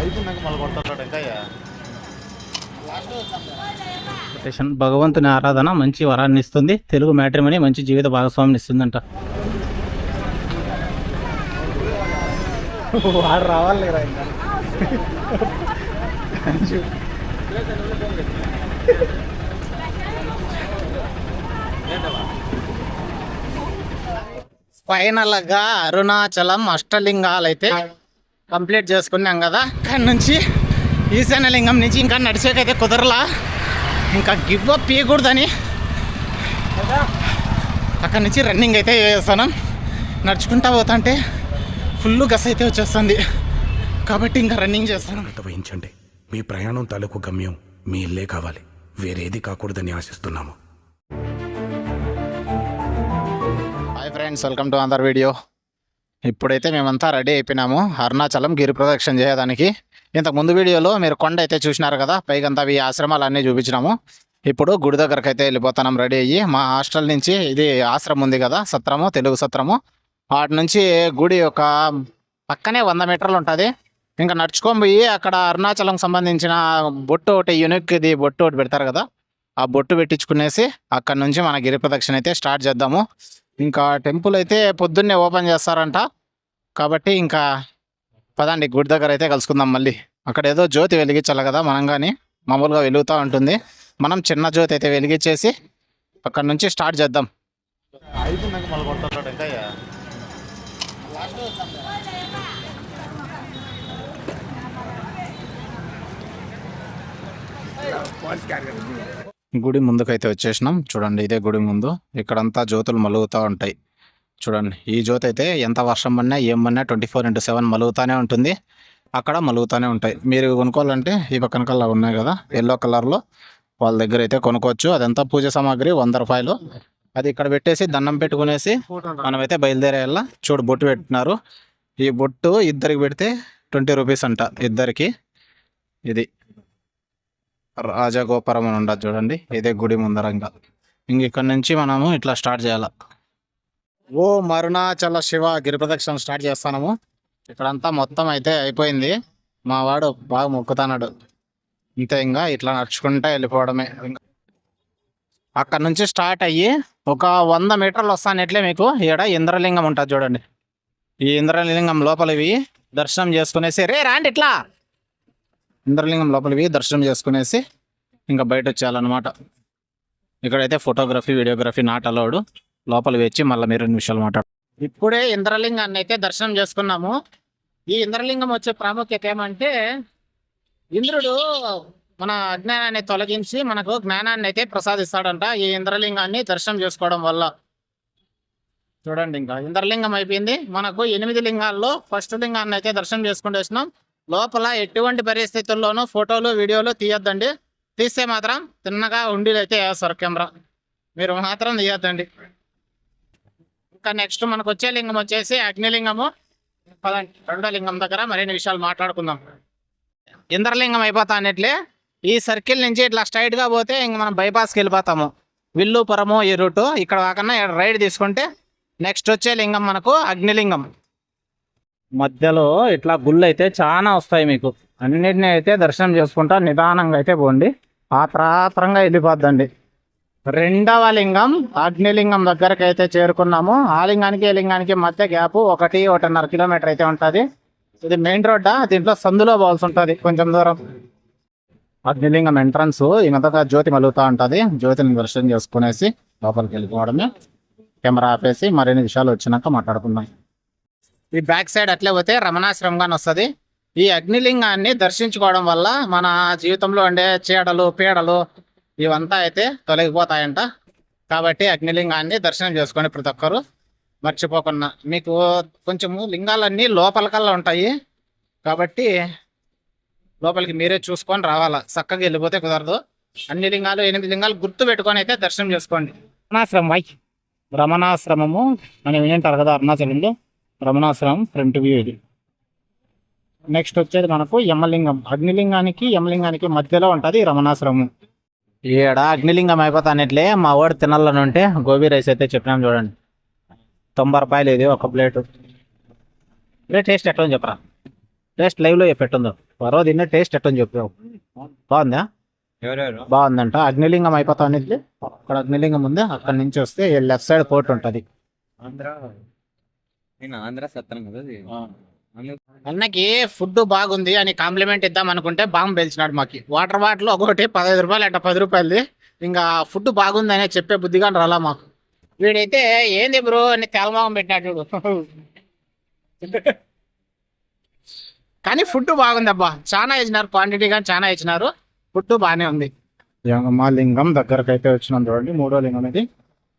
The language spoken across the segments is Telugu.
అయిపోయినాక మళ్ళీ కొడతాడు ఇంకా స్టేషన్ భగవంతుని ఆరాధన మంచి వరాన్ని ఇస్తుంది. తెలుగు మ్యాట్రిమని మంచి జీవిత భాగస్వామిని ఇస్తుందంట. వాడు రావాలి కదా ఇంకా. ఫైనల్గా అరుణాచలం అష్టలింగాలు అయితే కంప్లీట్ చేసుకున్నాం కదా. అక్కడి నుంచి ఈశాన్యలింగం నుంచి ఇంకా నడిచేకైతే కుదరలా. ఇంకా గివ్ అప్ ఇవ్వకూడదని అక్కడి నుంచి రన్నింగ్ అయితే చేస్తాను. నడుచుకుంటా పోతుంటే ఫుల్ గస్ అయితే వచ్చేస్తుంది. కాబట్టి ఇంకా రన్నింగ్ చేస్తాను. వహించండి. మీ ప్రయాణం తాలూకు గమ్యం. మీ ఇల్లే కావాలి. వేరేది కాకూడదని ఆశిస్తున్నాము. హాయ్ ఫ్రెండ్స్ వెల్కమ్ టు అందర్ వీడియో ఇప్పుడైతే మేమంతా రెడీ అయిపోయినాము. అరుణాచలం గిరి ప్రదక్షిణ చేయడానికి. ఇంతకు ముందు వీడియోలో మీరు కొండ అయితే చూసినారు కదా పైగంతా ఈ ఆశ్రమాలు అన్నీ చూపించినాము. ఇప్పుడు గుడి దగ్గరకు అయితే వెళ్ళిపోతున్నాం రెడీ అయ్యి. మా హాస్టల్ నుంచి ఇది ఆశ్రమం ఉంది కదా సత్రము తెలుగు సత్రము. వాటి నుంచి గుడి ఒక పక్కనే వంద మీటర్లు ఉంటుంది. ఇంకా నడుచుకొని పోయి అక్కడ అరుణాచలం సంబంధించిన బొట్టు ఒకటి యూనిక్ ఇది బొట్టు ఒకటి పెడతారు కదా ఆ బొట్టు పెట్టించుకునేసి అక్కడ నుంచి మన గిరి ప్రదక్షిణ అయితే స్టార్ట్ చేద్దాము. ఇంకా టెంపుల్ అయితే పొద్దున్నే ఓపెన్ చేస్తారంట. కాబట్టి ఇంకా పదండి గుడి దగ్గర అయితే కలుసుకుందాం మళ్ళీ. అక్కడ ఏదో జ్యోతి వెలిగించాలి కదా మనం కానీ మామూలుగా వెలుగుతూ ఉంటుంది. మనం చిన్న జ్యోతి అయితే వెలిగించేసి అక్కడ నుంచి స్టార్ట్ చేద్దాం. మళ్ళీ గుడి ముందుకైతే వచ్చేసినాం. చూడండి ఇదే గుడి ముందు. ఇక్కడంతా జ్యోతులు మలుగుతూ ఉంటాయి. చూడండి ఈ జ్యోతి అయితే ఎంత వర్షం పడినా ఏం పడినా ట్వంటీ ఫోర్ ఇంటూ సెవెన్ మలుగుతూనే ఉంటుంది. అక్కడ మలుగుతూనే ఉంటాయి. మీరు కొనుక్కోవాలంటే ఈ పక్కన కల్లా ఉన్నాయి కదా ఎల్లో కలర్లో. వాళ్ళ దగ్గర అయితే కొనుక్కోవచ్చు. అదంతా పూజ సామాగ్రి వంద రూపాయలు. అది ఇక్కడ పెట్టేసి దండం పెట్టుకునేసి మనమైతే బయలుదేరేయాల. చూడు బొట్టు పెట్టినారు. ఈ బొట్టు ఇద్దరికి పెడితే ట్వంటీ రూపీస్ అంట ఇద్దరికి. ఇది. రాజగోపురం అని ఉండదు చూడండి. ఇదే గుడి ముందరంగా ఇంక. ఇక్కడ నుంచి మనము ఇట్లా స్టార్ట్ చేయాలా. ఓ మరుణాచల శివ గిరిప్రదక్షిణ స్టార్ట్ చేస్తాము ఇక్కడంతా మొత్తం అయితే అయిపోయింది. మా వాడు బాగా మొక్కుతాన్నాడు. ఇంతే ఇంకా ఇట్లా నడుచుకుంటా వెళ్ళిపోవడమే. ఇంకా అక్కడ నుంచి స్టార్ట్ అయ్యి ఒక వంద మీటర్లు వస్తాను ఎట్లే మీకు? ఇక్కడ ఇంద్రలింగం ఉంటుంది చూడండి. ఈ ఇంద్రలింగం లోపలివి దర్శనం చేసుకునేసి రే రాండి ఇట్లా! ఇంద్రలింగం లోపలివి దర్శనం చేసుకునేసి ఇంకా బయట వచ్చేయాలన్నమాట. ఇక్కడైతే ఫోటోగ్రఫీ వీడియోగ్రఫీ నాట్ అలౌడ్ లోపల వచ్చి మళ్ళీ మీరు రెండు నిమిషాలు మాట్లాడు. ఇప్పుడే ఇంద్రలింగాన్ని అయితే దర్శనం చేసుకున్నాము. ఈ ఇంద్రలింగం వచ్చే ప్రాముఖ్యత ఏమంటే ఇంద్రుడు మన అజ్ఞానాన్ని తొలగించి మనకు జ్ఞానాన్ని అయితే ప్రసాదిస్తాడంట ఈ ఇంద్రలింగాన్ని దర్శనం చేసుకోవడం వల్ల. చూడండి ఇంకా ఇంద్రలింగం అయిపోయింది. మనకు ఎనిమిది లింగాల్లో ఫస్ట్ లింగాన్ని అయితే దర్శనం చేసుకుంటూ వచ్చినాం. లోపల ఎటువంటి పరిస్థితుల్లోనూ ఫోటోలు వీడియోలు తీయొద్దండి. తీస్తే మాత్రం తిన్నగా ఉండేది అయితే వేస్తారు కెమెరా. మీరు మాత్రం తీయొద్దండి. ఇంకా నెక్స్ట్ మనకు వచ్చే లింగం వచ్చేసి అగ్నిలింగము. పదండి రెండో లింగం దగ్గర మరిన్ని విషయాలు మాట్లాడుకుందాం. ఇంద్రలింగం అయిపోతా అన్నట్లే ఈ సర్కిల్ నుంచి ఇట్లా స్ట్రైట్గా పోతే ఇంక మనం బైపాస్కి వెళ్ళిపోతాము. విల్లుపురము ఈ రూటు ఇక్కడ కాకుండా రైడ్ తీసుకుంటే నెక్స్ట్ వచ్చే లింగం మనకు అగ్నిలింగం. మధ్యలో ఇట్లా గుళ్ళు అయితే చాలా వస్తాయి మీకు. అన్నిటినీ అయితే దర్శనం చేసుకుంటా నిదానంగా అయితే పోండి. ఆత్రాత్రంగా వెళ్ళిపోద్దండి రెండవ లింగం అగ్నిలింగం దగ్గరకు అయితే చేరుకున్నాము. ఆ లింగానికి ఈ లింగానికి మధ్య గ్యాప్ ఒకటి ఒకటిన్నర కిలోమీటర్ అయితే ఉంటుంది. ఇది మెయిన్ రోడ్డా? దీంట్లో సందులో పోవాల్సి ఉంటుంది కొంచెం దూరం. అగ్నిలింగం ఎంట్రన్స్ ఇంతగా జ్యోతి మలుగుతూ ఉంటుంది. జ్యోతిని దర్శనం చేసుకునేసి లోపలికి వెళ్ళిపోవడమే. కెమెరా ఆపేసి మరిన్ని విషయాలు వచ్చినాక మాట్లాడుకుందాం. ఈ బ్యాక్ సైడ్ అట్లే పోతే రమణాశ్రమంగానే వస్తుంది. ఈ అగ్నిలింగాన్ని దర్శించుకోవడం వల్ల మన జీవితంలో ఉండే చీడలు పీడలు ఇవంతా అయితే తొలగిపోతాయంట. కాబట్టి అగ్నిలింగాన్ని దర్శనం చేసుకోండి ప్రతి ఒక్కరు మర్చిపోకుండా మీకు కొంచెము లింగాలన్నీ లోపలికల్లా ఉంటాయి. కాబట్టి లోపలికి మీరే చూసుకొని రావాలా. చక్కగా వెళ్ళిపోతే కుదరదు. అన్ని లింగాలు ఎనిమిది లింగాలు గుర్తు పెట్టుకొని అయితే దర్శనం చేసుకోండి. రమణాశ్రమం వై? రమణాశ్రమము అని ఏంటారు కదా అరుణాచలంలో? రమణాశ్రమం ఫ్రంట్ వ్యూ ఇది. నెక్స్ట్ వచ్చేది మనకు యమలింగం. అగ్నిలింగానికి యమలింగానికి మధ్యలో ఉంటుంది రమణాశ్రమం ఈడ అగ్నిలింగం అయిపోతానట్లే మా వాడు తినాలని ఉంటే గోబీ రైస్ అయితే చెప్పినాం చూడండి. తొంభై రూపాయలు ఇది ఒక ప్లేట్. ప్లేట్ టేస్ట్ ఎట్లా చెప్పరా? టేస్ట్ లైవ్లో పెట్టిందో. పర్వ తిన్న టేస్ట్ ఎట్టని చెప్పావు బాగుందా? బాగుందంట. అగ్నిలింగం అయిపోతా అనేది అక్కడ అగ్నిలింగం ఉంది. అక్కడ నుంచి వస్తే లెఫ్ట్ సైడ్ పోర్ట్ ఉంటది. ఆంధ్ర నేను ఆంధ్ర సత్తనం కదా. అందుకు అన్నకి ఫుడ్ బాగుంది అని కాంప్లిమెంట్ ఇద్దాం అనుకుంటే బాంబు పేల్చినాడు మాకి. వాటర్ బాటిల్ ఒకటి పదహైదు రూపాయలు అట్ట పది రూపాయలది. ఇంకా ఫుడ్ బాగుంది అని చెప్పే బుద్ధిగా రాలా మాకు. వీడైతే ఏంది బ్రో అని తెలమోగం పెట్టినాడు చూడు. కానీ ఫుడ్ బాగుంది అబ్బా చాలా ఇచ్చినారు క్వాంటిటీ కానీ చాలా ఇచ్చినారు. ఫుడ్ బాగానే ఉంది. మా లింగం దగ్గరకు అయితే వచ్చినాం చూడండి. మూడో లింగం ఇది.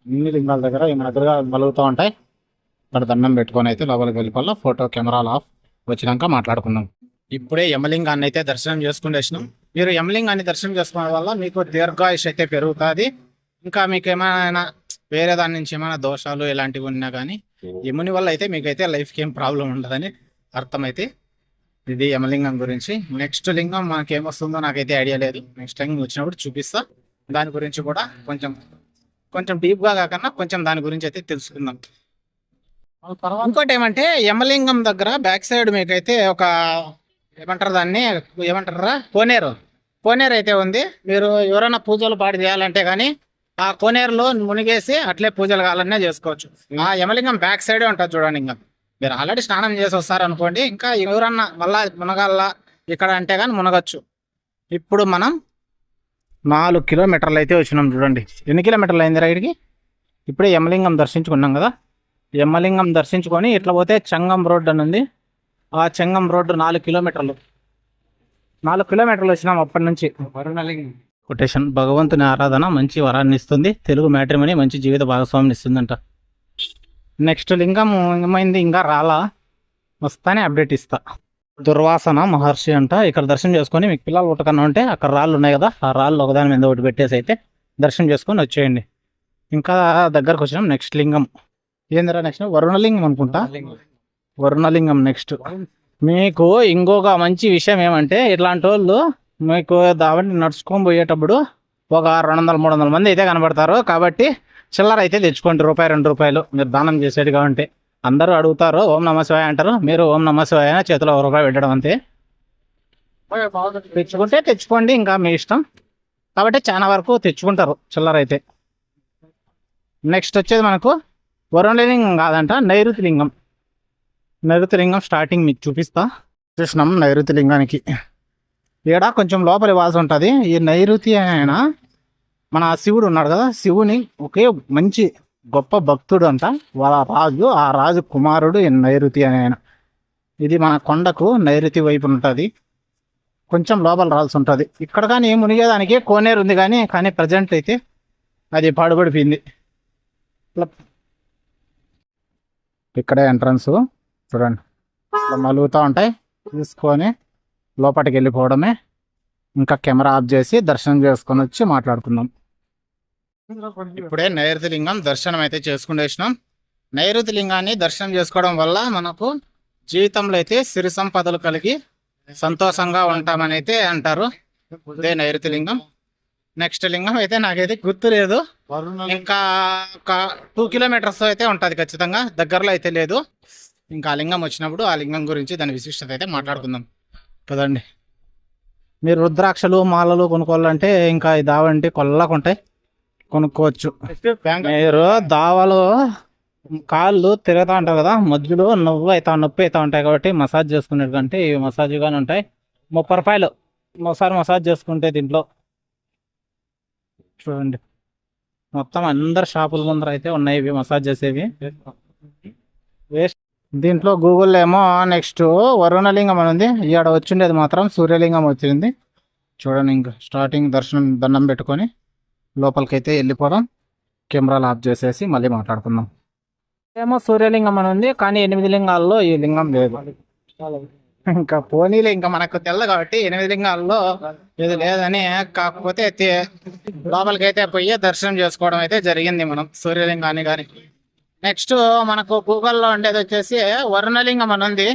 అన్ని లింగాల దగ్గర ఈ దగ్గరగా మలుగుతూ ఉంటాయి. ఇక్కడ దండం పెట్టుకొని అయితే లోపలికి వెళ్ళిపోవాలా ఫోటో కెమెరాలు ఆఫ్ వచ్చినాక మాట్లాడుకుందాం. ఇప్పుడే యమలింగాన్ని అయితే దర్శనం చేసుకుని వచ్చినాం. మీరు యమలింగాన్ని దర్శనం చేసుకోవడం వల్ల మీకు దీర్ఘాయుష్ అయితే పెరుగుతుంది. ఇంకా మీకు ఏమైనా వేరే దాని నుంచి ఏమైనా దోషాలు ఇలాంటివి ఉన్నా కానీ యముని వల్ల అయితే మీకైతే లైఫ్కి ఏం ప్రాబ్లం ఉండదని అర్థమైతే ఇది యమలింగం గురించి. నెక్స్ట్ లింగం మనకి ఏమొస్తుందో నాకైతే ఐడియా లేదు. నెక్స్ట్ టైం వచ్చినప్పుడు చూపిస్తా. దాని గురించి కూడా కొంచెం కొంచెం డీప్గా కాకుండా కొంచెం దాని గురించి అయితే తెలుసుకుందాం. ఇంకోటి ఏమంటే యమలింగం దగ్గర బ్యాక్ సైడ్ మీకైతే ఒక ఏమంటారు దాన్ని? ఏమంటారా కోనేరు. కోనేరు అయితే ఉంది. మీరు ఎవరైనా పూజలు పాడి చేయాలంటే కానీ ఆ కోనేరులో మునిగేసి అట్లే పూజలు కావాలనే చేసుకోవచ్చు. ఆ యమలింగం బ్యాక్ సైడే ఉంటుంది చూడండి ఇంకా. మీరు ఆల్రెడీ స్నానం చేసి వస్తారు అనుకోండి ఇంకా ఎవరన్నా మళ్ళా మునగాల ఇక్కడ అంటే కానీ మునగచ్చు. ఇప్పుడు మనం నాలుగు కిలోమీటర్లు అయితే వచ్చినాం చూడండి. ఎన్ని కిలోమీటర్లు అయింది రైడ్కి ఇప్పుడే యమలింగం దర్శించుకున్నాం కదా? యమలింగం దర్శించుకొని ఇట్లా పోతే చంగం రోడ్ అని ఉంది. ఆ చంగం రోడ్డు నాలుగు కిలోమీటర్లు. నాలుగు కిలోమీటర్లు వచ్చినాం అప్పటి నుంచి. వరుణలింగం. కొటేషన్ భగవంతుని ఆరాధన మంచి వరాన్ని ఇస్తుంది. తెలుగు మ్యాట్రిమని మంచి జీవిత భాగస్వామిని ఇస్తుందంట. నెక్స్ట్ లింగం ఏమైంది? ఇంకా రాలా. వస్తానే అప్డేట్ ఇస్తా. దుర్వాసన మహర్షి అంట. ఇక్కడ దర్శనం చేసుకొని మీకు పిల్లలు పుట్టకన్నా ఉంటే అక్కడ రాళ్ళు ఉన్నాయి కదా ఆ రాళ్ళు ఒకదాని మీద ఒకటి పెట్టేసి అయితే దర్శనం చేసుకొని వచ్చేయండి. ఇంకా దగ్గరకు వచ్చినాం. నెక్స్ట్ లింగం. ఏందిరా నెక్స్ట్ వరుణలింగం అనుకుంటా? వరుణలింగం. నెక్స్ట్ మీకు ఇంకొక మంచి విషయం ఏమంటే ఇట్లాంటి వాళ్ళు మీకు దావంటి నడుచుకొని పోయేటప్పుడు ఒక రెండు వందల మూడు వందల మంది అయితే కనబడతారు. కాబట్టి చిల్లర అయితే తెచ్చుకోండి. రూపాయి రెండు రూపాయలు. మీరు దానం చేసేట్టుగా ఉంటే అందరూ అడుగుతారు ఓం నమ శివాయ అంటారు. మీరు ఓం నమ శివాయ చేతిలో ఒక రూపాయి పెట్టడం అంతే. తెచ్చుకుంటే తెచ్చుకోండి ఇంకా మీ ఇష్టం. కాబట్టి చాలా వరకు తెచ్చుకుంటారు చిల్లర అయితే. నెక్స్ట్ వచ్చేది మనకు వరుణలింగం కాదంట నైరుతి లింగం నైరుతి లింగం స్టార్టింగ్ మీకు చూపిస్తా. చూసినాం నైరుతి లింగానికి ఈడ కొంచెం లోపలి ఇవ్వాల్సి ఉంటుంది. ఈ నైరుతి ఆయన మన శివుడు ఉన్నాడు కదా శివుని ఒకే మంచి గొప్ప భక్తుడు అంట. వాళ్ళ రాజు ఆ రాజు కుమారుడు ఈ నైరుతి అనే ఆయన. ఇది మన కొండకు నైరుతి వైపు ఉంటుంది. కొంచెం లోపల రావాల్సి ఉంటుంది. ఇక్కడ కానీ మునిగేదానికి కోనేరు ఉంది కానీ కానీ ప్రజెంట్ అయితే అది పాడుపడిపోయింది. ఇట్లా ఇక్కడే ఎంట్రన్స్. చూడండి. మలుగుతూ ఉంటాయి. తీసుకొని లోపలికి వెళ్ళిపోవడమే. ఇంకా కెమెరా ఆఫ్ చేసి దర్శనం చేసుకొని వచ్చి మాట్లాడుకుందాం. ఇప్పుడే నైరుతి లింగం దర్శనం అయితే చేసుకునేసినాం నైరుతి లింగాన్ని దర్శనం చేసుకోవడం వల్ల మనకు జీవితంలో అయితే సిరి సంపదలు కలిగి సంతోషంగా ఉంటామని అయితే అంటారు. ఇదే నైరుతి లింగం నెక్స్ట్ లింగం అయితే నాకైతే గుర్తు లేదు. ఇంకా ఒక టూ కిలోమీటర్స్ అయితే ఉంటది ఖచ్చితంగా. దగ్గరలో అయితే లేదు. ఇంకా ఆ లింగం వచ్చినప్పుడు ఆ లింగం గురించి దాని విశిష్టత అయితే మాట్లాడుకుందాం. కదండి మీరు రుద్రాక్షలు మాలలు కొనుక్కోవాలంటే ఇంకా ఈ దావంటి కొల్లకు ఉంటాయి. కొనుక్కోవచ్చు. మీరు దావలు కాళ్ళు తిరుగుతూ ఉంటారు కదా మధ్యలో నవ్వు అవుతా నొప్పి అవుతా ఉంటాయి కాబట్టి మసాజ్ చేసుకునేది కంటే ఇవి మసాజ్ గానే ఉంటాయి. ముప్పై రూపాయలు. ఒకసారి మసాజ్ చేసుకుంటే దీంట్లో చూడండి. మొత్తం అందరు షాపుల ముందర అయితే ఉన్నాయి ఇవి మసాజ్ చేసేవి. వేస్ట్ దీంట్లో గూగుల్ ఏమో నెక్స్ట్ వరుణలింగం అని ఉంది. ఇక్కడ వచ్చిండేది మాత్రం సూర్యలింగం వచ్చింది. చూడండి ఇంకా స్టార్టింగ్ దర్శనం దండం పెట్టుకొని లోపలికైతే వెళ్ళిపోవడం కెమెరాలు ఆఫ్ చేసేసి మళ్ళీ మాట్లాడుకుందాం. ఏమో సూర్యలింగం అని ఉంది కానీ ఎనిమిది లింగాల్లో ఈ లింగం లేదు. ఇంకా పోనీలు ఇంకా మనకు తెల్ల కాబట్టి ఎనిమిది లింగాల్లో ఇది లేదని కాకపోతే లోపలికి అయితే పోయి దర్శనం చేసుకోవడం అయితే జరిగింది మనం సూర్యలింగాన్ని కానీ నెక్స్ట్ మనకు గూగుల్లో ఉండేది వచ్చేసి వర్ణలింగం అని ఉంది.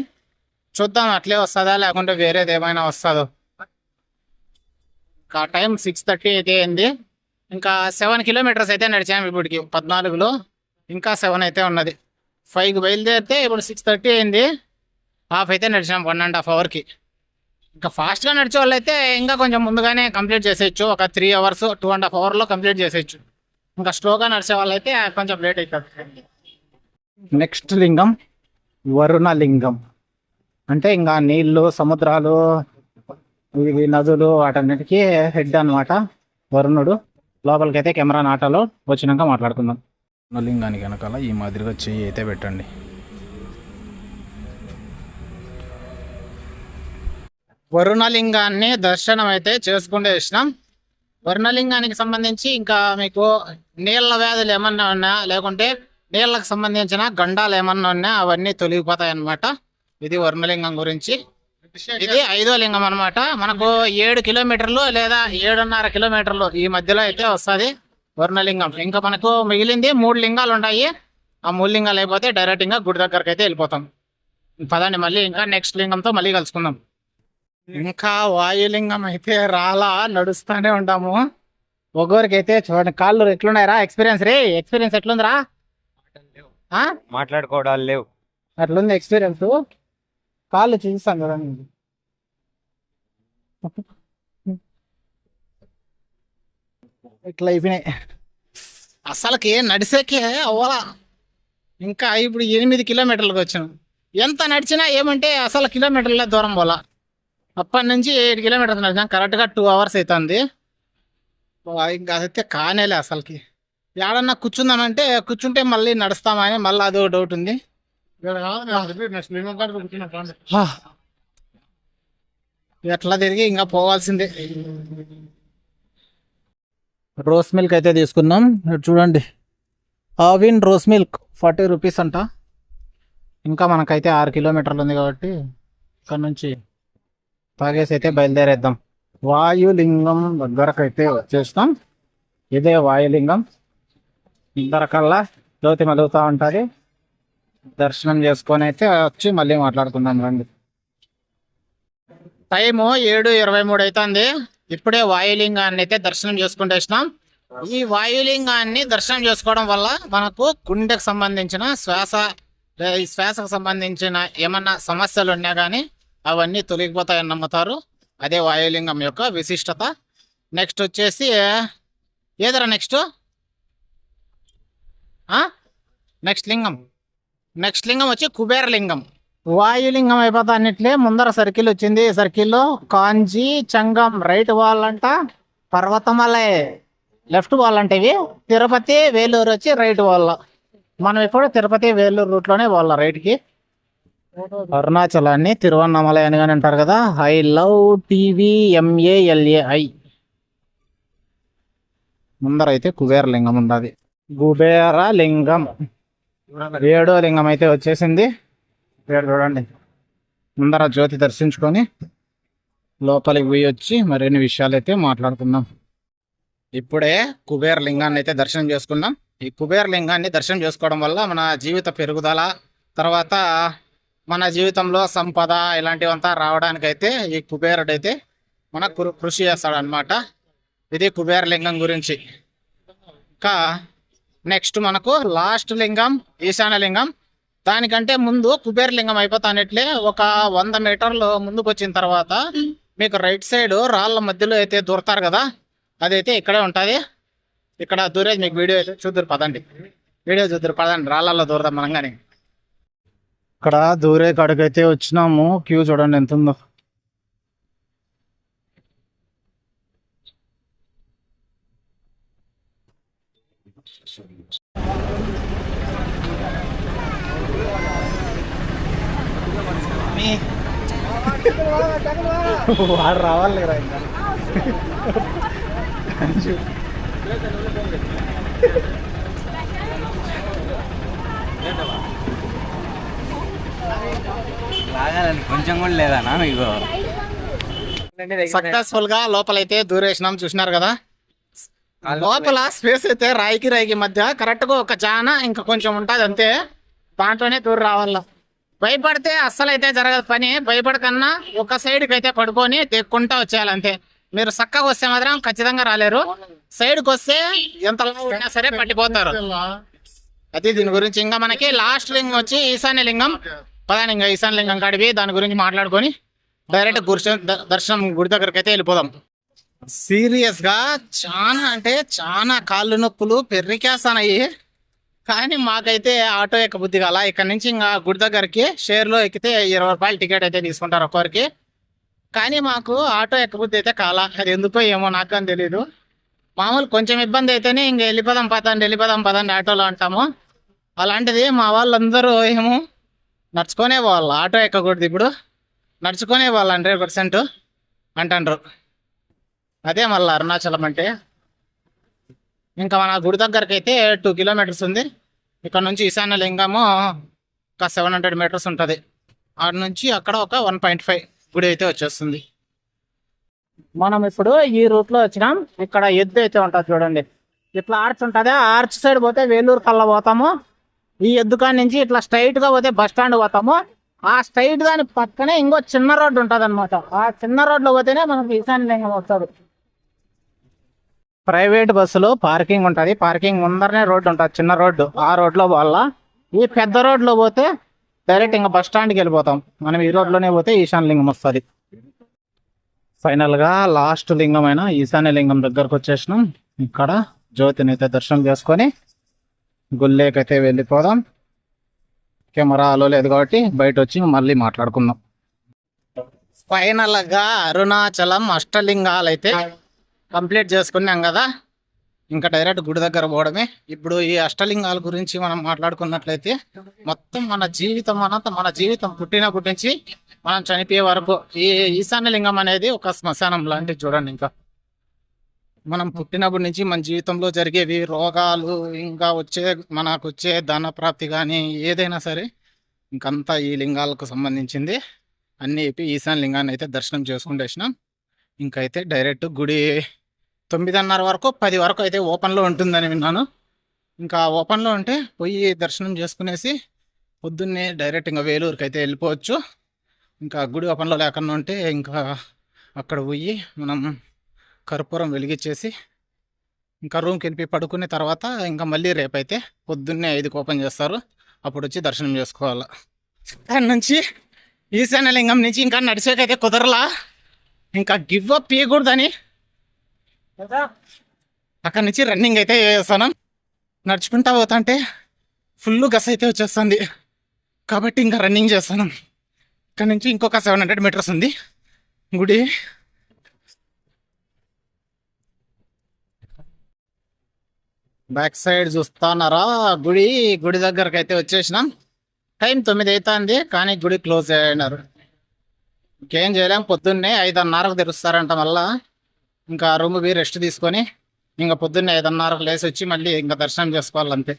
చూద్దాం అట్లే వస్తుందా లేకుంటే వేరేది ఏమైనా వస్తుందో. ఇంకా టైం సిక్స్ థర్టీ అయితే అయింది. ఇంకా సెవెన్ కిలోమీటర్స్ అయితే నడిచాము ఇప్పటికి పద్నాలుగులో. ఇంకా సెవెన్ అయితే ఉన్నది. ఫైవ్కి బయలుదేరితే ఇప్పుడు సిక్స్ థర్టీ అయింది. హాఫ్ అయితే నడిచినాం వన్ అండ్ హాఫ్ అవర్కి ఇంకా ఫాస్ట్గా నడిచే వాళ్ళు అయితే ఇంకా కొంచెం ముందుగానే కంప్లీట్ చేసేయచ్చు. ఒక three hours two and half అవర్లో కంప్లీట్ చేసేయచ్చు. ఇంకా స్లోగా నడిచే వాళ్ళైతే కొంచెం లేట్ అవుతుంది నెక్స్ట్ లింగం వరుణ లింగం. అంటే ఇంకా నీళ్ళు సముద్రాలు ఇవి నదులు వాటన్నిటికీ హెడ్ అన్నమాట వరుణుడు. లోపలికైతే అయితే కెమెరా నాటలో వచ్చినాక మాట్లాడుకుందాం. లింగానికి వెనకాల ఈ మాదిరిగా చెయ్యి అయితే పెట్టండి. వరుణలింగాన్ని దర్శనం అయితే చేసుకుంటూ ఇష్టం వరుణలింగానికి సంబంధించి ఇంకా మీకు నీళ్ళ వ్యాధులు ఏమన్నా ఉన్నా లేకుంటే నీళ్ళకు సంబంధించిన గండాలు ఏమన్నా ఉన్నా అవన్నీ తొలగిపోతాయి అన్నమాట ఇది వర్ణలింగం గురించి. ఇది ఐదో లింగం అన్నమాట. మనకు ఏడు కిలోమీటర్లు లేదా ఏడున్నర కిలోమీటర్లు ఈ మధ్యలో అయితే వస్తుంది వరుణలింగం. ఇంకా మనకు మిగిలింది మూడు లింగాలు ఉన్నాయి ఆ మూడు లింగాలు అయిపోతే డైరెక్ట్ గుడి దగ్గరకు అయితే వెళ్ళిపోతాం. పదండి మళ్ళీ ఇంకా నెక్స్ట్ లింగంతో మళ్ళీ కలుసుకుందాం. ఇంకా వాయులింగం అయితే రాలా నడుస్తానే ఉంటాము ఒక్కొక్కరికైతే చూడండి కాళ్ళు ఎట్లున్నాయరా? ఎక్స్పీరియన్స్ రే ఎక్స్పీరియన్స్ ఎట్లుందిరా? మాట్లాడుకోవడాలు లేవు. అట్లుంది ఎక్స్పీరియన్స్ కాళ్ళు చూపిస్తాను నీకు. ఇట్లా అయిపోయినాయి. అసలుకి నడిసేకే అవ్వాలా. ఇంకా ఇప్పుడు ఎనిమిది కిలోమీటర్లకు వచ్చాను ఎంత నడిచినా ఏమంటే అసలు కిలోమీటర్ల దూరం పోలా. అప్పటి నుంచి ఏడు కిలోమీటర్స్ నడిచాం కరెక్ట్గా టూ అవర్స్ అవుతుంది ఇంకా అదైతే కానేలే అసలుకి. ఏడన్నా కూర్చుందామంటే కూర్చుంటే మళ్ళీ నడుస్తామని మళ్ళీ అదో డౌట్ ఉంది. ఎట్లా తిరిగి ఇంకా పోవాల్సిందే. రోస్ మిల్క్ అయితే తీసుకున్నాం. చూడండి. Aavin rose milk forty rupees అంట. ఇంకా మనకైతే ఆరు కిలోమీటర్లు ఉంది కాబట్టి ఇక్కడ నుంచి తాగేసి అయితే బయలుదేరేద్దాం. వాయులింగం దగ్గరకైతే వచ్చేస్తాం. ఇదే వాయులింగం. ఇంతరకల్లా జ్యోతి మలుగుతూ ఉంటుంది. దర్శనం చేసుకొని అయితే వచ్చి మళ్ళీ మాట్లాడుకుందాం రండి. టైము ఏడు ఇరవై మూడు అవుతుంది ఇప్పుడే వాయులింగాన్ని అయితే దర్శనం చేసుకుంటూ వచ్చినాం. ఈ వాయులింగాన్ని దర్శనం చేసుకోవడం వల్ల మనకు గుండెకు సంబంధించిన శ్వాస ఈ శ్వాసకు సంబంధించిన ఏమన్నా సమస్యలు ఉన్నా కానీ అవన్నీ తొలగిపోతాయని నమ్ముతారు. అదే వాయులింగం యొక్క విశిష్టత. నెక్స్ట్ వచ్చేసి ఏదరా నెక్స్ట్ నెక్స్ట్ లింగం. నెక్స్ట్ లింగం వచ్చి కుబేర లింగం వాయులింగం అయిపోతా అన్నిట్లే ముందర సర్కిల్ వచ్చింది. సర్కిల్లో కాంజీ చంగం రైట్ వాల్ అంట పర్వతమలై లెఫ్ట్ వాల్ అంటే ఇవి. తిరుపతి వేలూరు వచ్చి రైట్ వాల్ మనం ఇప్పుడు తిరుపతి వేలూరు రూట్లోనే వాళ్ళ రైట్కి అరుణాచలాన్ని తిరువన్నమలై అని కానీ అంటారు కదా? ఐ లవ్ టీవీ ఎంఏఎల్ఏఐ ముందర అయితే కుబేర లింగం ఉండదు. కుబేర లింగం ఏడో లింగం అయితే వచ్చేసింది. ఇక్కడ చూడండి. ముందర జ్యోతి దర్శించుకొని లోపలికి పోయి వచ్చి మరిన్ని విషయాలు అయితే మాట్లాడుకుందాం. ఇప్పుడే కుబేర లింగాన్ని అయితే దర్శనం చేసుకున్నాం. ఈ కుబేర లింగాన్ని దర్శనం చేసుకోవడం వల్ల మన జీవిత పెరుగుదల తర్వాత మన జీవితంలో సంపద ఇలాంటివంతా రావడానికైతే ఈ కుబేరుడు అయితే మన కృషి చేస్తాడు అనమాట ఇది కుబేర లింగం గురించి. ఇంకా నెక్స్ట్ మనకు లాస్ట్ లింగం ఈశాన్య లింగం. దానికంటే ముందు కుబేర లింగం అయిపోతానట్లే ఒక వంద మీటర్లు ముందుకు వచ్చిన తర్వాత మీకు రైట్ సైడ్ రాళ్ళ మధ్యలో అయితే దూరతారు కదా అదైతే ఇక్కడే ఉంటుంది. ఇక్కడ దూరేది మీకు వీడియో అయితే చూద్దరు పదండి. వీడియో చూద్దరు పదండి. రాళ్ళల్లో దూరదాం మనం కానీ ఇక్కడ దూరే కాడికైతే వచ్చినాము. క్యూ చూడండి ఎంత ఉందో వాడు రావాలి ఇంకా. లాగాలని కొంచెం కూడా లేదన్నా మీకు? సక్సెస్ఫుల్గా లోపలైతే దూరేసినాం చూసినారు కదా? లోపల స్పేస్ అయితే రాయికి రాయికి మధ్య కరెక్ట్గా ఒక జాన ఇంకా కొంచెం ఉంటది అంతే. దాంట్లోనే దూరం రావాల. భయపడితే అస్సలు అయితే జరగదు పని. భయపడకన్నా ఒక సైడ్కి అయితే పడుకొని తెక్కుంటా వచ్చేయాలి అంతే. మీరు చక్కగా వస్తే మాత్రం ఖచ్చితంగా రాలేరు. సైడ్కి వస్తే ఎంత ఉన్నా సరే పట్టిపోతారు. అది దీని గురించి ఇంకా మనకి లాస్ట్ లింగం వచ్చి ఈశాన్య లింగం. పదాని ఇంకా ఈశాన్ లింగం కాడివి దాని గురించి మాట్లాడుకొని డైరెక్ట్ దర్శనం గుడి దగ్గరికి అయితే వెళ్ళిపోదాం. సీరియస్గా చాలా అంటే చాలా కాళ్ళు నొప్పులు పెర్రికేస్తానయ్యి కానీ మాకైతే ఆటో ఎక్క బుద్ధి కాల. ఇక్కడ నుంచి ఇంకా గుడి దగ్గరికి షేర్లో ఎక్కితే ఇరవై రూపాయలు టికెట్ అయితే తీసుకుంటారు ఒక్కరికి కానీ మాకు ఆటో ఎక్క బుద్ధి అయితే కాల. అది ఎందుకో ఏమో నాకు అని తెలియదు మామూలు కొంచెం ఇబ్బంది అయితేనే ఇంక వెళ్ళిపోదాం పదండి వెళ్ళిపోదాం పదండి ఆటోలో అంటాము. అలాంటిది మా వాళ్ళందరూ ఏమో నడుచుకునే వాళ్ళు ఆటో ఎక్కకూడదు ఇప్పుడు. నడుచుకునే వాళ్ళు హండ్రెడ్ పర్సెంట్ అంటారు అదే మళ్ళీ అరుణాచలం అంటే. ఇంకా మన గుడి దగ్గరికి అయితే టూ కిలోమీటర్స్ ఉంది. ఇక్కడ నుంచి ఈశాన్య లింగము ఒక సెవెన్ హండ్రెడ్ మీటర్స్ ఉంటుంది. ఆడ నుంచి అక్కడ ఒక వన్ పాయింట్ ఫైవ్ గుడి అయితే వచ్చేస్తుంది. మనం ఇప్పుడు ఈ రూట్లో వచ్చినాం. ఇక్కడ ఎద్దు అయితే ఉంటుంది చూడండి. ఇట్లా ఆర్చ్ ఉంటుంది. ఆర్చ్ సైడ్ పోతే వేలూరు కల్లా పోతాము. ఈ ఎద్దుకా నుంచి ఇట్లా స్ట్రైట్గా పోతే బస్ స్టాండ్ పోతాము. ఆ స్ట్రైట్ దాని పక్కనే ఇంకో చిన్న రోడ్డు ఉంటుంది ఆ చిన్న రోడ్లో పోతేనే మనకి ఈశాన్య లింగం వస్తుంది. ప్రైవేట్ బస్సులో పార్కింగ్ ఉంటుంది. పార్కింగ్ ముందరనే రోడ్డు ఉంటుంది చిన్న రోడ్డు. ఆ రోడ్లో వల్ల ఈ పెద్ద రోడ్లో పోతే డైరెక్ట్ ఇంకా బస్ స్టాండ్కి వెళ్ళిపోతాం. మనం ఈ రోడ్లోనే పోతే ఈశాన్య లింగం వస్తుంది. ఫైనల్గా లాస్ట్ లింగమైన ఈశాన్య లింగం దగ్గరకు వచ్చేసినాం. ఇక్కడ జ్యోతిని అయితే దర్శనం చేసుకొని గుళ్ళేకైతే వెళ్ళిపోదాం. కెమెరా అలో లేదు కాబట్టి బయట వచ్చి మళ్ళీ మాట్లాడుకుందాం. ఫైనల్గా అరుణాచలం అష్టలింగాలు అయితే కంప్లీట్ చేసుకున్నాం కదా. ఇంకా డైరెక్ట్ గుడి దగ్గర పోవడమే. ఇప్పుడు ఈ అష్టలింగాల గురించి మనం మాట్లాడుకున్నట్లయితే మొత్తం మన జీవితం అనంత మన జీవితం పుట్టినప్పటి నుంచి మనం చనిపోయే వరకు ఈ ఈశాన్య లింగం అనేది ఒక శ్మశానం లాంటిది చూడండి ఇంకా. మనం పుట్టినప్పటి నుంచి మన జీవితంలో జరిగేవి రోగాలు ఇంకా వచ్చే మనకు వచ్చే ధన ప్రాప్తి కానీ ఏదైనా సరే ఇంకంతా ఈ లింగాలకు సంబంధించింది. అన్ని చెప్పి ఈశాన్య లింగాన్ని అయితే దర్శనం చేసుకుంటేసినాం ఇంకైతే డైరెక్ట్ గుడి తొమ్మిదిన్నర వరకు పది వరకు అయితే ఓపెన్లో ఉంటుందని విన్నాను. ఇంకా ఓపెన్లో ఉంటే పోయి దర్శనం చేసుకునేసి పొద్దున్నే డైరెక్ట్ ఇంకా వేలూరుకి అయితే వెళ్ళిపోవచ్చు. ఇంకా గుడి ఓపెన్లో లేకుండా ఉంటే ఇంకా అక్కడ పోయి మనం కర్పూరం వెలిగించేసి ఇంకా రూమ్కి వెళ్ళి పడుకునే తర్వాత ఇంకా మళ్ళీ రేపైతే పొద్దున్నే ఐదుకి ఓపెన్ చేస్తారు. అప్పుడు వచ్చి దర్శనం చేసుకోవాలి. దాని నుంచి ఈశాన్యలింగం నుంచి ఇంకా నడిచేకైతే కుదరలా. ఇంకా గివ్ అప్ ఇవ్వకూడదని అక్కడి నుంచి రన్నింగ్ అయితే చేస్తాను. నడుచుకుంటా పోతాంటే ఫుల్ గస్ అయితే వచ్చేస్తుంది. కాబట్టి ఇంకా రన్నింగ్ చేస్తాను. ఇక్కడ నుంచి ఇంకొక సెవెన్ హండ్రెడ్ మీటర్స్ ఉంది. గుడి బ్యాక్ సైడ్ చూస్తున్నారా? గుడి గుడి దగ్గరకు అయితే వచ్చేసినాం. టైం తొమ్మిది అవుతుంది కానీ గుడి క్లోజ్ అయినారు. ఇంకేం చేయలేం పొద్దున్నే ఐదున్నరకు తెరుస్తారంట మళ్ళా. ఇంకా రూమ్ బి రెస్ట్ తీసుకొని ఇంకా పొద్దున్నే ఐదున్నరకు లేసి వచ్చి మళ్ళీ ఇంకా దర్శనం చేసుకోవాలంతే.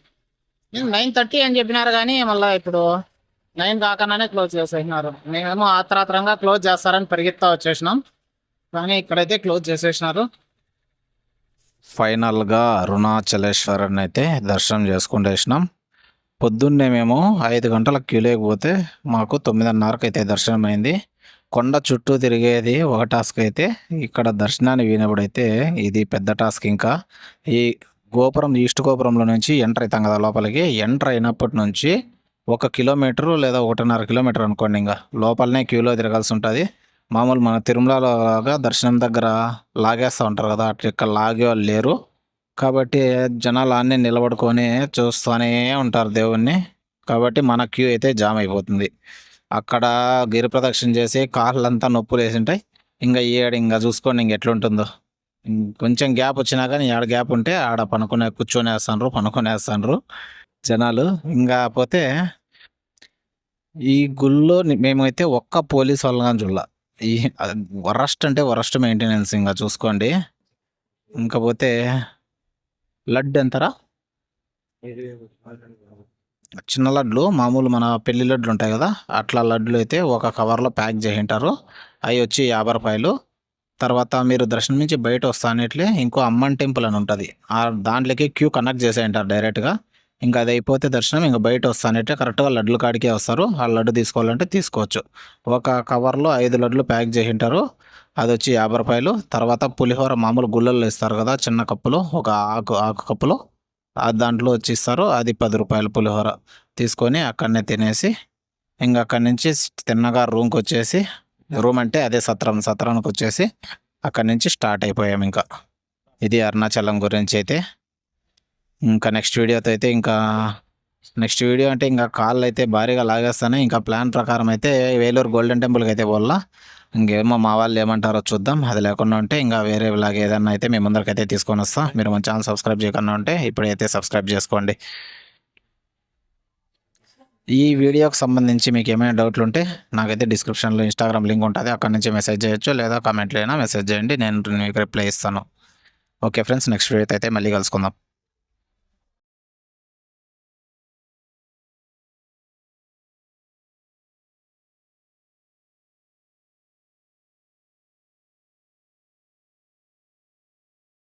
నేను నైన్ థర్టీ అని చెప్పినారు కానీ మళ్ళీ ఇప్పుడు నైన్ కాకుండానే క్లోజ్ చేసేసినారు. మేమేమో ఆత్రాత్రంగా క్లోజ్ చేస్తారని పరిగెత్తా వచ్చేసినాం. కానీ ఇక్కడైతే క్లోజ్ చేసేసినారు. ఫైనల్గా అరుణాచలేశ్వరుని అయితే దర్శనం చేసుకుంటేసినాం పొద్దున్నే మేము ఐదు గంటల క్యూ లేకపోతే మాకు తొమ్మిదిన్నరకు అయితే దర్శనం అయింది కొండ చుట్టూ తిరిగేది ఒక టాస్క్ అయితే ఇక్కడ దర్శనాన్ని వినప్పుడైతే ఇది పెద్ద టాస్క్ ఇంకా. ఈ గోపురం ఈస్ట్ గోపురంలో నుంచి ఎంటర్ అవుతాం కదా లోపలికి. ఎంటర్ అయినప్పటి నుంచి ఒక కిలోమీటరు లేదా ఒకటిన్నర కిలోమీటర్ అనుకోండి ఇంకా. లోపలనే క్యూలో తిరగాల్సి ఉంటుంది. మామూలు మన తిరుమలలో లాగా దర్శనం దగ్గర లాగేస్తూ ఉంటారు కదా అట్లా ఇక్కడ లాగే వాళ్ళు లేరు. కాబట్టి జనాలు అన్నీ నిలబడుకొని చూస్తూనే ఉంటారు దేవుణ్ణి. కాబట్టి మన క్యూ అయితే జామ్ అయిపోతుంది. అక్కడ గిరి ప్రదక్షిణ చేసి కాళ్ళంతా నొప్పులు వేసి ఉంటాయి ఇంకా ఏడు ఇంకా చూసుకోండి ఇంక ఎట్లుంటుందో. కొంచెం గ్యాప్ వచ్చినా కానీ ఆడ గ్యాప్ ఉంటే ఆడ పనుకునే కూర్చొని వేస్తాండ్రు పనుకొని వేస్తాండ్రు జనాలు. ఇంకా పోతే ఈ గుళ్ళో మేమైతే ఒక్క పోలీస్ వాళ్ళగా చూడాలి. ఈ వరస్ట్ అంటే వరస్ట్ మెయింటెనెన్స్ ఇంకా చూసుకోండి. ఇంకా పోతే లడ్డు ఎంతరా? చిన్న లడ్లు మామూలు మన పెళ్ళి లడ్లు ఉంటాయి కదా అట్లా లడ్లు అయితే ఒక కవర్లో ప్యాక్ చేయింటారు. అవి వచ్చి యాభై రూపాయలు. తర్వాత మీరు దర్శనం నుంచి బయట వస్తానట్లే ఇంకో అమ్మన్ టెంపుల్ అని ఉంటుంది. ఆ దాంట్లోకి క్యూ కనెక్ట్ చేసేయంటారు డైరెక్ట్గా. ఇంకా అది అయిపోతే దర్శనం ఇంకా బయట వస్తానంటే కరెక్ట్గా లడ్లు కాడికే వస్తారు. ఆ లడ్డు తీసుకోవాలంటే తీసుకోవచ్చు. ఒక కవర్లో ఐదు లడ్లు ప్యాక్ చేసి ఉంటారు. అది వచ్చి యాభై రూపాయలు. తర్వాత పులిహోర మామూలు గుళ్ళల్లో ఇస్తారు కదా చిన్న కప్పులో ఒక ఆకు ఆకు కప్పులో. ఆ దాంట్లో వచ్చి ఇస్తారు. అది పది రూపాయలు పులిహోర. తీసుకొని అక్కడనే తినేసి ఇంకా అక్కడి నుంచి తిన్నగా రూమ్కి వచ్చేసి రూమ్ అంటే అదే సత్రం సత్రానికి వచ్చేసి అక్కడి నుంచి స్టార్ట్ అయిపోయాం ఇంకా. ఇది అరుణాచలం గురించి అయితే. ఇంకా నెక్స్ట్ వీడియోతో అయితే ఇంకా నెక్స్ట్ వీడియో అంటే ఇంకా కాళ్ళు అయితే భారీగా లాగేస్తానే. ఇంకా ప్లాన్ ప్రకారం అయితే వేలూరు గోల్డెన్ టెంపుల్కి అయితే పోవాలా. ఇంకేమో మా వాళ్ళు ఏమంటారో చూద్దాం. అది లేకుండా ఉంటే ఇంకా వేరే లాగా ఏదన్నా అయితే మీ ముందరికైతే తీసుకొని వస్తాం. మీరు మన ఛానల్ సబ్స్క్రైబ్ చేయకుండా ఉంటే ఇప్పుడైతే సబ్స్క్రైబ్ చేసుకోండి. ఈ వీడియోకి సంబంధించి మీకు ఏమైనా డౌట్లు ఉంటే నాకైతే డిస్క్రిప్షన్లో ఇన్స్టాగ్రామ్ లింక్ ఉంటుంది. అక్కడ నుంచి మెసేజ్ చేయొచ్చు లేదా కామెంట్లో అయినా మెసేజ్ చేయండి. నేను మీకు రిప్లై ఇస్తాను. ఓకే ఫ్రెండ్స్ నెక్స్ట్ వీడియో అయితే మళ్ళీ కలుసుకుందాం.